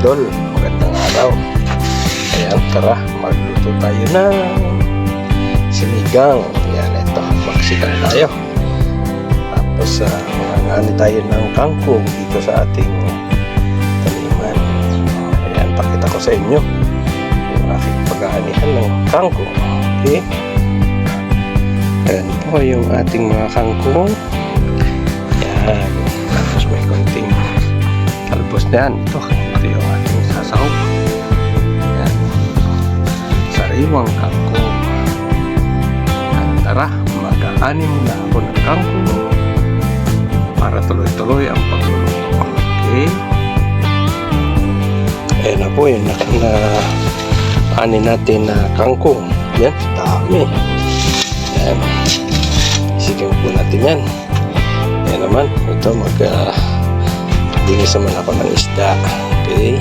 idol. Magandang araw. Ayan, tara. Magluto tayo ng sinigang. Ayan, ito. Magsigang tayo. Tapos, ah, uh, mangangani tayo ng kangkong dito sa ating taniman. Ayan, pakita ko sa inyo yung aking pag-aanihan ng kangkong. Okay? Ayan po yung ating mga kangkong. Ayan. Tapos may konting talbos na yan. Ito, ating sasahog. Yan. Sariwang kangkong. At tara, mag-aanim na ako ng kangkong para tuloy-tuloy ang pagluluto. Okay? Ayan na po yung na, na ani natin na kangkong. Yan, dami. Yan. Isigaw po natin yan. Yan naman, ito mag uh, naman ako ng isda. Okay?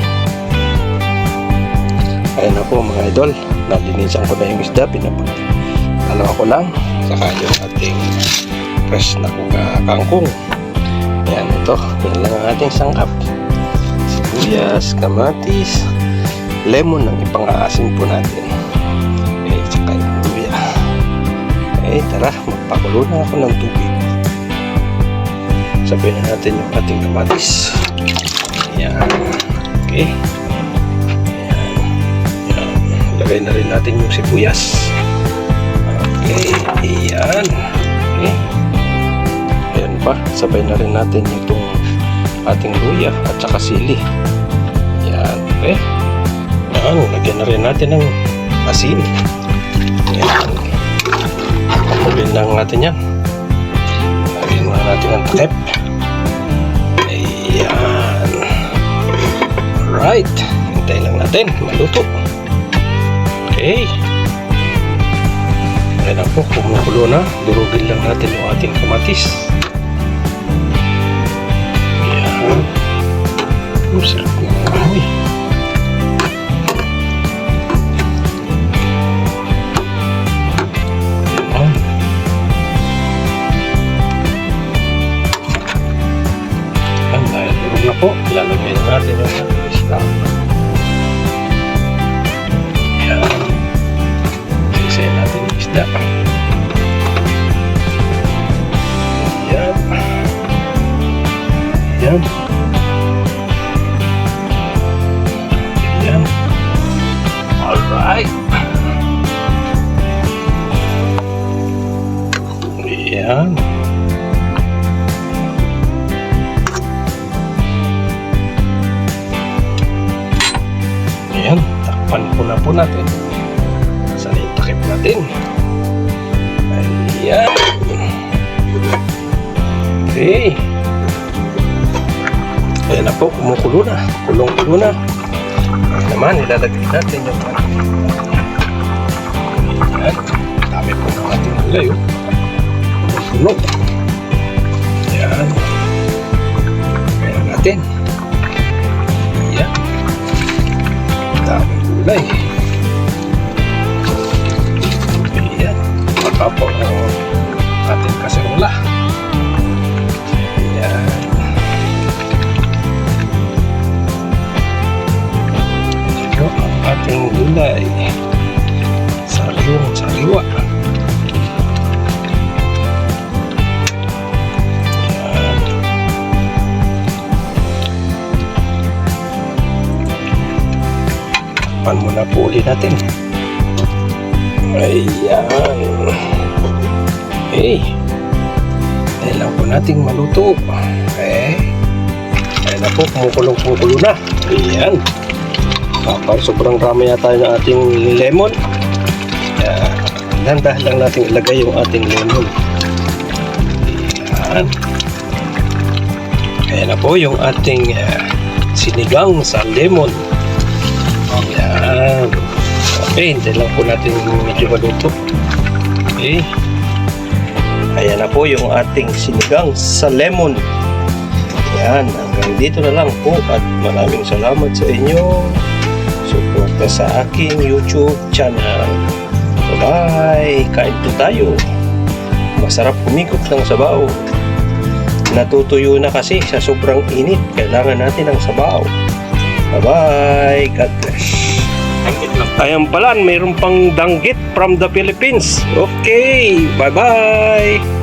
Ayan na po mga idol. Nalinisan ko na yung isda. Pinapag dalawa ko lang. Saka yung ating fresh na uh, kangkong. Ayan ito. Yan lang ang ating sangkap. Sibuyas, kamatis, lemon ang ipang-aasin po natin. Okay, saka yung luya. Okay, tara. Magpakulo na ako ng tubig. Sabihin na natin yung ating kamatis. Ayan. Okay. Ayan. Ayan. Lagay na rin natin yung sibuyas. Okay. Ayan. Okay. Ayan pa. Sabay na rin natin itong ating luya at saka sili. Ayan. Okay. Ayan. Lagyan na rin natin ng asin. Ayan. Pakulin lang natin yan. Lagyan muna natin ang takip. Alright. Hintay lang natin. Maluto. Okay. Ayan po. Kumukulo na. Durugin lang natin yung ating kamatis. Ayan. Ang sarap ng amoy. Po, ilalagay na natin yung. Ayan. Sisayin natin yung isda. Takpan po na po natin. Yung takip natin? Ayan. Okay. Ayan na po, kumukulo na. Kulong-kulo na. Ayan naman, ilalagay natin yung Ayan. Dami po ng ating gulay. Oh. Kumukulo. Ayan. Ayan natin. Daming gulay. Ayan. Baka Pan muna po ulit natin. Ayan. Dahil lang po nating maluto. Okay. Ayan na po, kumukulong-kumukulo na. Ayan. Kapag sobrang rami yata ng ating lemon. Ayan. Dahan-dahan lang natin ilagay yung ating lemon. Ayan. Ayan na po yung ating eh, sinigang sa lemon. Okay, hindi lang po natin medyo maluto. Okay. Ayan na po yung ating sinigang sa lemon. Ayan, hanggang dito na lang po at maraming salamat sa inyo. Suporta sa aking YouTube channel. Bye! Kain po tayo. Masarap kumikot ng sabaw. Natutuyo na kasi sa sobrang init. Kailangan natin ng sabaw. Bye-bye! God bless! Ayan pala, mayroon pang danggit from the Philippines. Okay, bye-bye!